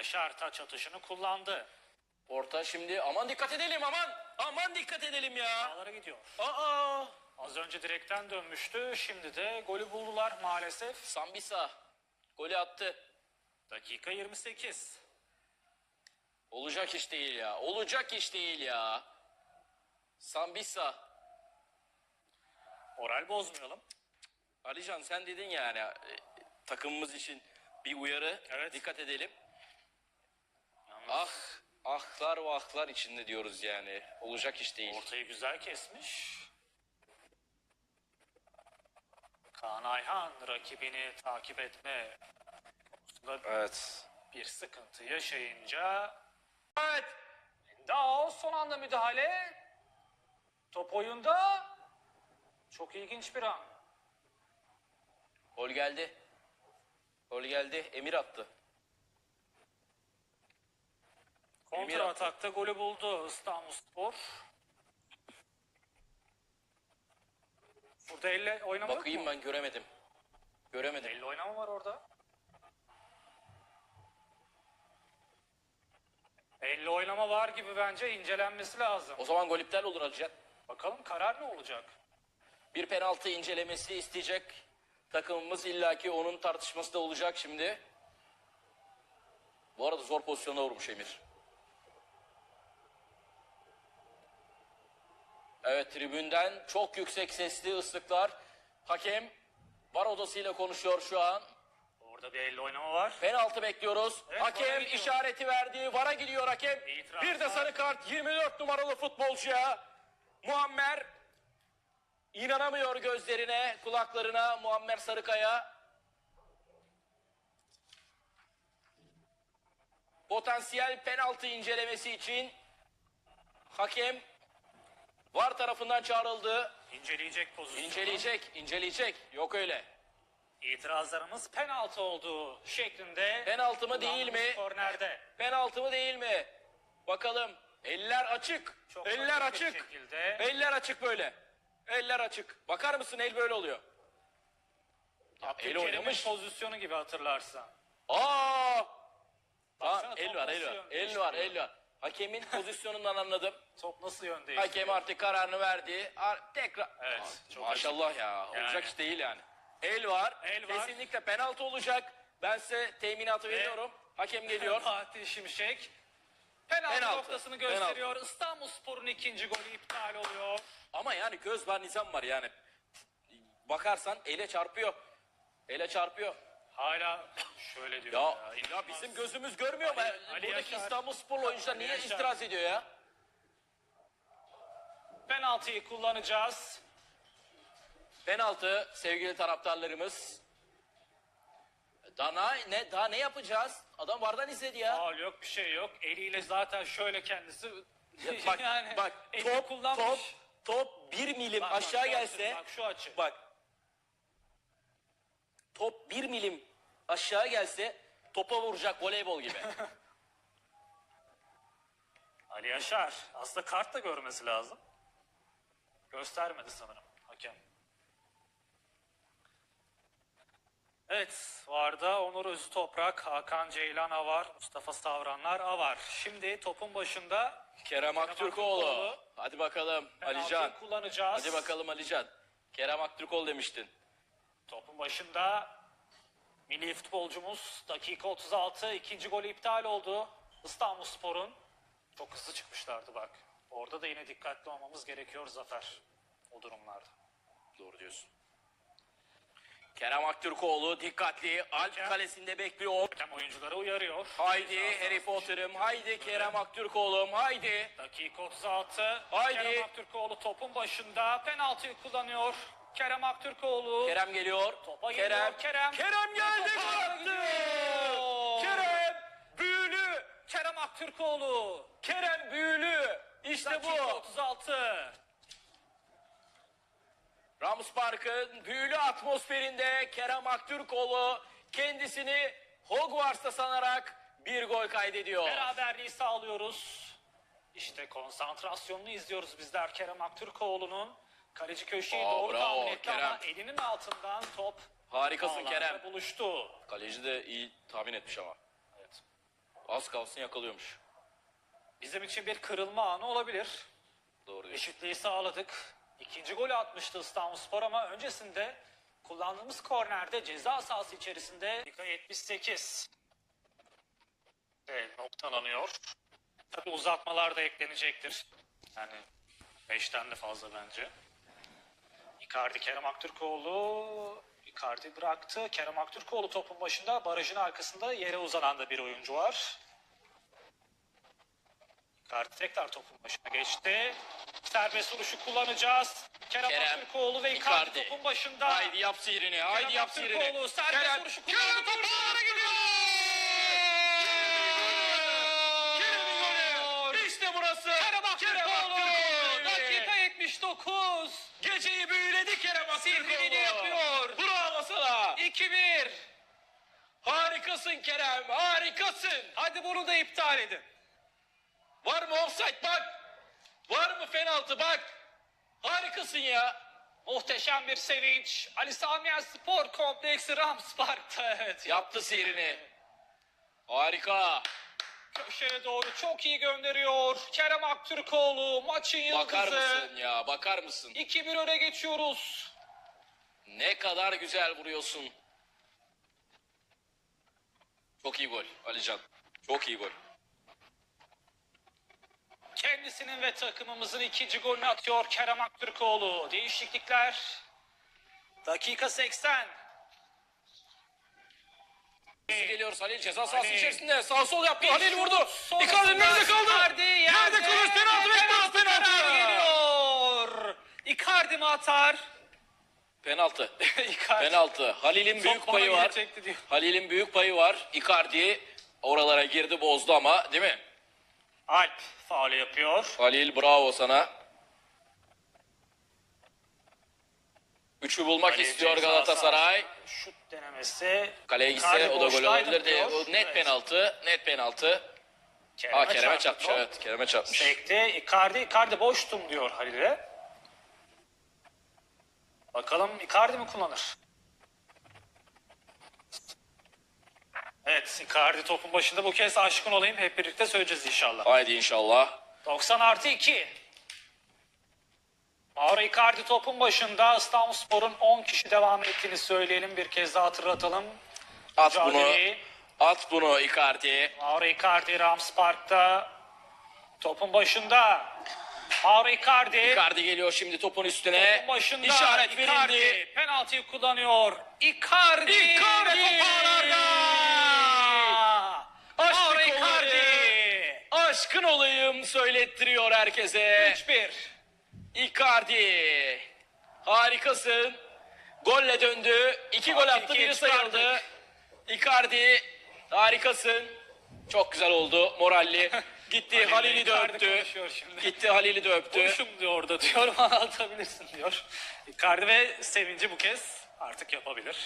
Yaşar taç atışını kullandı. Orta şimdi aman dikkat edelim aman. Aman dikkat edelim ya. Ağlara gidiyor. Aa. Az önce direkten dönmüştü. Şimdi de golü buldular maalesef. Sambisa golü attı. Dakika 28. Olacak iş değil ya. Olacak iş değil ya. Sambisa. Moral bozmayalım. Alican sen dedin yani e, takımımız için bir uyarı. Evet. Dikkat edelim. Ah ahlar ve ahlar içinde diyoruz yani. Olacak iş değil. ortayı güzel kesmiş. Kaan Ayhan rakibini takip etme konusunda Evet. bir sıkıntı yaşayınca Evet. Dao son anda müdahale. Top oyunda. Çok ilginç bir an. Gol geldi. Gol geldi. Emir attı. Emir Kontra atakta golü buldu İstanbulspor. Burada elle oynama yok Bakayım mu? ben göremedim. Göremedim. Elle oynama var orada. Elle oynama var gibi bence incelenmesi lazım. O zaman gol iptal olur Alican. Bakalım karar ne olacak? Bir penaltı incelemesi isteyecek takımımız illaki onun tartışması da olacak şimdi. Bu arada zor pozisyona vurmuş Emir. Evet tribünden çok yüksek sesli ıslıklar. Hakem var odasıyla konuşuyor şu an. Orada bir elle oynama var. Penaltı bekliyoruz. Evet, hakem işareti verdi. Vara gidiyor hakem. İtiraz Bir de var. sarı kart 24 numaralı futbolcuya. Muammer inanamıyor gözlerine, kulaklarına Muammer Sarıkaya. Potansiyel penaltı incelemesi için hakem VAR tarafından çağrıldı. İnceleyecek pozisyonu. İnceleyecek, inceleyecek. Yok öyle. İtirazlarımız penaltı olduğu şeklinde. Penaltı mı değil mi? Kornerde. Penaltı mı değil mi? Bakalım. Eller açık. Çok Eller açık şekilde. Eller açık böyle. Eller açık. Bakar mısın el böyle oluyor. el oynamış. pozisyonu gibi hatırlarsan. Aa! Baksana Aa, el var, el var. El var, el var. Hakemin pozisyonundan anladım. Top nasıl yön değiştiriyor? Hakem artık kararını verdi. Ar- tekrar. Evet, Aa, çok Maşallah ya. Olacak Yani. iş değil yani. El var. El var. Kesinlikle penaltı olacak. Ben size teminatı veriyorum. Hakem geliyor. Fatih Şimşek. Penaltı, Penaltı. noktasını gösteriyor. İstanbulspor'un ikinci golü iptal oluyor. Ama yani göz var nizam var yani. Bakarsan ele çarpıyor. Ele çarpıyor. Hala şöyle diyor Ya, ya. ya bizim gözümüz görmüyor mu? Ali- Ali Buradaki Yaşar. İstanbul Spor oyuncular niye Yaşar. itiraz ediyor ya? penaltıyı kullanacağız. Penaltı sevgili taraftarlarımız. Daha ne, daha ne yapacağız? Adam vardan izledi ya. Faul yok bir şey yok. Eliyle zaten şöyle kendisi Ya bak bak top kullanmış. top top bir milim Bak, bak, aşağı şu gelse bak şu açı. bak top bir milim aşağı gelse topa vuracak voleybol gibi. Ali Yaşar. Aslında kart da görmesi lazım. Göstermedi sanırım hakem. Evet, Varda Onur Özü Toprak, Hakan Ceylan Avar, Mustafa Savranlar Avar. Şimdi topun başında Kerem Aktürkoğlu. Hadi bakalım Alican. kullanacağız. Hadi bakalım Alican. Kerem Aktürkoğlu demiştin. Topun başında milli futbolcumuz dakika 36 ikinci golü iptal oldu. İstanbulspor'un çok hızlı çıkmışlardı bak. Orada da yine dikkatli olmamız gerekiyor Zafer o durumlarda. Doğru diyorsun. Kerem Aktürkoğlu dikkatli. Alp Kerem- kalesinde bekliyor. Hem oyuncuları uyarıyor. Haydi Harry Potter'ım. Haydi Kerem Aktürkoğlu'm. Haydi. Dakika 36. Haydi. Kerem Aktürkoğlu topun başında penaltıyı kullanıyor. Kerem Aktürkoğlu. Kerem geliyor. Topa Kerem. geliyor, Kerem. Kerem geldi. Attı. Kerem büyülü. Kerem Aktürkoğlu. Kerem büyülü. İşte Dakika bu. 36. Rams Park'ın büyülü atmosferinde Kerem Aktürkoğlu kendisini Hogwarts'ta sanarak bir gol kaydediyor. Beraberliği sağlıyoruz. İşte konsantrasyonunu izliyoruz bizler Kerem Aktürkoğlu'nun. Kaleci köşeyi Aa, doğru bravo, tahmin etti Kerem. ama elinin altından top Harikasın Kerem. buluştu. Kaleci de iyi tahmin etmiş ama. Evet. Az kalsın yakalıyormuş. Bizim için bir kırılma anı olabilir. Doğru diyorsun. Eşitliği sağladık. İkinci golü atmıştı İstanbulspor ama öncesinde kullandığımız kornerde ceza sahası içerisinde dakika 78. Evet, noktalanıyor. Tabi uzatmalar da eklenecektir. Yani 5'ten de fazla bence. Icardi Kerem Aktürkoğlu Icardi bıraktı. Kerem Aktürkoğlu topun başında barajın arkasında yere uzanan da bir oyuncu var. Icardi tekrar topun başına geçti. Serbest vuruşu kullanacağız. Kerem, Kerem, Aktürkoğlu ve Icardi, Icardi. topun başında. Haydi yap sihrini. Haydi Kerem yap sihrini. Aktürkoğlu serbest Kerem- vuruşu kullandı. Top ağlara gidiyor. İşte burası. Kerem Aktürkoğlu. Dakika 79. Geceyi Kerem Aktürkoğlu. Sihrini yapıyor. Bravo sana. 2-1. Harikasın Kerem. Harikasın. Hadi bunu da iptal edin. Var mı offside bak. Var mı penaltı bak. Harikasın ya. Muhteşem bir sevinç. Ali Sami Spor Kompleksi Rams Park'ta. Evet. Yaptı sihrini. Harika. Köşeye doğru çok iyi gönderiyor. Kerem Aktürkoğlu maçın yıldızı. Bakar mısın ya bakar mısın? 2-1 öne geçiyoruz. Ne kadar güzel vuruyorsun. Çok iyi gol Alican. Çok iyi gol. Kendisinin ve takımımızın ikinci golünü atıyor Kerem Aktürkoğlu. Değişiklikler. Dakika 80. Geliyoruz Halil ceza sahası Halil. içerisinde sağ sol yaptı. Halil vurdu. Sonrasında Icardi nerede kaldı? Icardi yerde. Nerede kalır? Penaltı bekliyoruz Karar penaltı. geliyor. Icardi mi atar? Penaltı. Icardi. Penaltı. Halil'in büyük payı var. diyor. Halil'in büyük payı var. Icardi oralara girdi bozdu ama değil mi? Alp faul yapıyor. Halil bravo sana. Üçü bulmak Kaleci istiyor ceza Galatasaray. Şut denemesi. Kaleye gitse Icardi o da gol boştaydı olabilirdi. diyor. O net Evet. penaltı. Net penaltı. Aa Kerem'e çarpmış top. evet. Kerem'e çarpmış. Sekti. Icardi, Icardi boştum diyor Halil'e. Bakalım Icardi mi kullanır? Evet, Icardi topun başında bu kez aşkın olayım. Hep birlikte söyleyeceğiz inşallah. Haydi inşallah. 90 artı 2. Mauro Icardi topun başında İstanbulspor'un 10 kişi devam ettiğini söyleyelim. Bir kez daha hatırlatalım. At bunu. At bunu Icardi. Mauro Icardi Rams Park'ta topun başında. Mauro Icardi. Icardi geliyor şimdi topun üstüne. Topun başında İşaret Icardi verildi. penaltıyı kullanıyor. Icardi. Icardi top ağlarda. Kolları. Icardi. Aşkın olayım söylettiriyor herkese. 3-1. Icardi. Harikasın. Golle döndü. İki gol attı. Biri sayıldı. Icardi. Harikasın. Çok güzel oldu. Moralli. Gitti Halil Halil'i de öptü. Gitti Halil'i de öptü. Boşum diyor orada diyor. Bana atabilirsin diyor. Icardi ve sevinci bu kez artık yapabilir.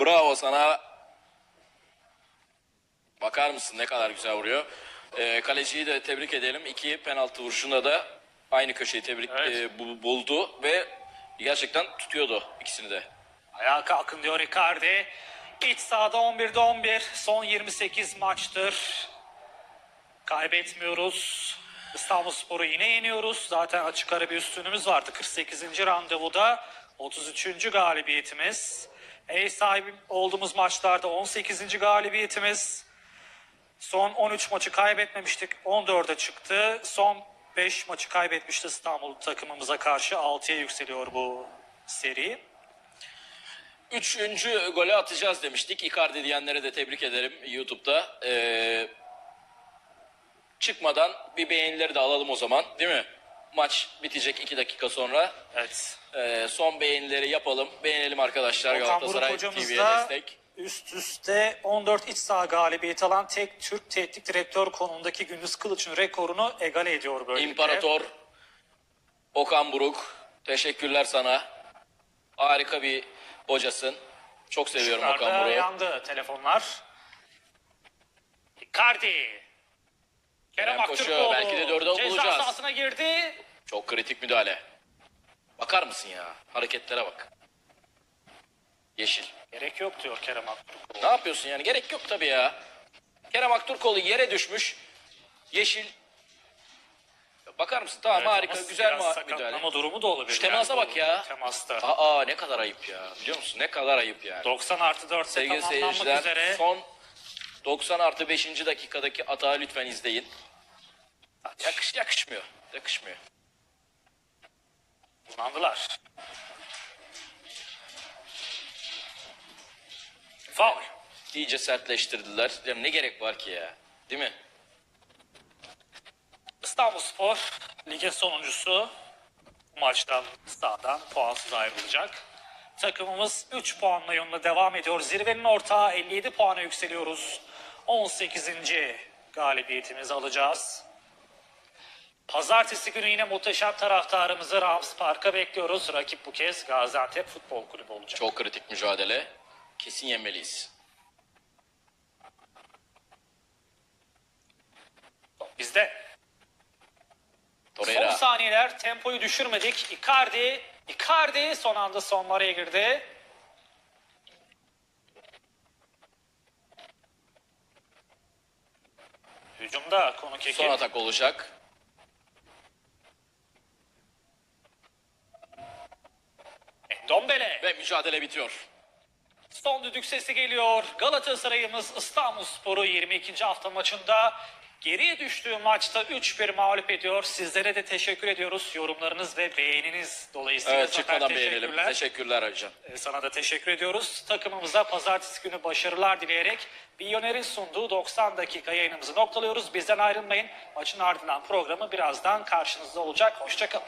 Bravo sana. Bakar mısın ne kadar güzel vuruyor. Ee, kaleciyi de tebrik edelim. İki penaltı vuruşunda da aynı köşeyi tebrik Evet. e, bu- buldu ve gerçekten tutuyordu ikisini de. Ayağa kalkın diyor Icardi. İç sahada 11'de 11. Son 28 maçtır. Kaybetmiyoruz. İstanbulspor'u yine yeniyoruz. Zaten açık ara bir üstünümüz vardı. 48. randevuda 33. galibiyetimiz. Ev sahibi olduğumuz maçlarda 18. galibiyetimiz. Son 13 maçı kaybetmemiştik. 14'e çıktı. Son 5 maçı kaybetmişti İstanbul takımımıza karşı. 6'ya yükseliyor bu seri. Üçüncü golü atacağız demiştik. Icardi diyenlere de tebrik ederim YouTube'da. Ee, çıkmadan bir beğenileri de alalım o zaman değil mi? Maç bitecek iki dakika sonra. Evet. Ee, son beğenileri yapalım. Beğenelim arkadaşlar Okan Buruk Galatasaray hocamız TV'ye destek. üst üste 14 iç saha galibiyeti alan tek Türk teknik direktör konumundaki Gündüz Kılıç'ın rekorunu egale ediyor böylelikle. İmparator Okan Buruk. Teşekkürler sana. Harika bir hocasın. Çok seviyorum Okan Şıklarda Buruk'u. yandı telefonlar. Icardi. Kerem koşuyor, Aktürkoğlu. belki de dörde Ceza bulacağız. sahasına girdi. Çok kritik müdahale. Bakar mısın ya? Hareketlere bak. Yeşil. Gerek yok diyor Kerem Aktürkoğlu. Ne yapıyorsun yani? Gerek yok tabii ya. Kerem Aktürkoğlu yere düşmüş. Yeşil. Bakar mısın? Tamam harika. ama Güzel biraz ma- müdahale. durumu da olabilir. Şu temasa bak bu ya. Temasta. Aa ne kadar ayıp ya. Biliyor musun? Ne kadar ayıp yani. 90 artı 4 Sevgili tamamlanmak seyirciler üzere. son 90 artı 5. dakikadaki atağı lütfen izleyin. Yakış, yakışmıyor. Yakışmıyor. Kullandılar. Faul. İyice sertleştirdiler. Ne gerek var ki ya? Değil mi? İstanbulspor ligin sonuncusu bu maçtan sahadan puansız ayrılacak. Takımımız 3 puanla yoluna devam ediyor. Zirvenin ortağı 57 puana yükseliyoruz. 18. galibiyetimizi alacağız. Pazartesi günü yine muhteşem taraftarımızı Rams Park'a bekliyoruz. Rakip bu kez Gaziantep Futbol Kulübü olacak. Çok kritik mücadele. Kesin yenmeliyiz. Bizde Son Torreira. saniyeler tempoyu düşürmedik. Icardi, Icardi son anda sonlaraya girdi. Hücumda konuk ekip. Son atak olacak. Dombele. Ve mücadele bitiyor. Son düdük sesi geliyor. Galatasaray'ımız İstanbulspor'u 22. hafta maçında geriye düştüğü maçta 3-1 mağlup ediyor. Sizlere de teşekkür ediyoruz. Yorumlarınız ve beğeniniz dolayısıyla Evet çıkmadan beğenelim. teşekkürler. Ercan. Ee, Sana da teşekkür ediyoruz. Takımımıza pazartesi günü başarılar dileyerek Biyoner'in sunduğu 90 dakika yayınımızı noktalıyoruz. Bizden ayrılmayın. Maçın ardından programı birazdan karşınızda olacak. Hoşçakalın.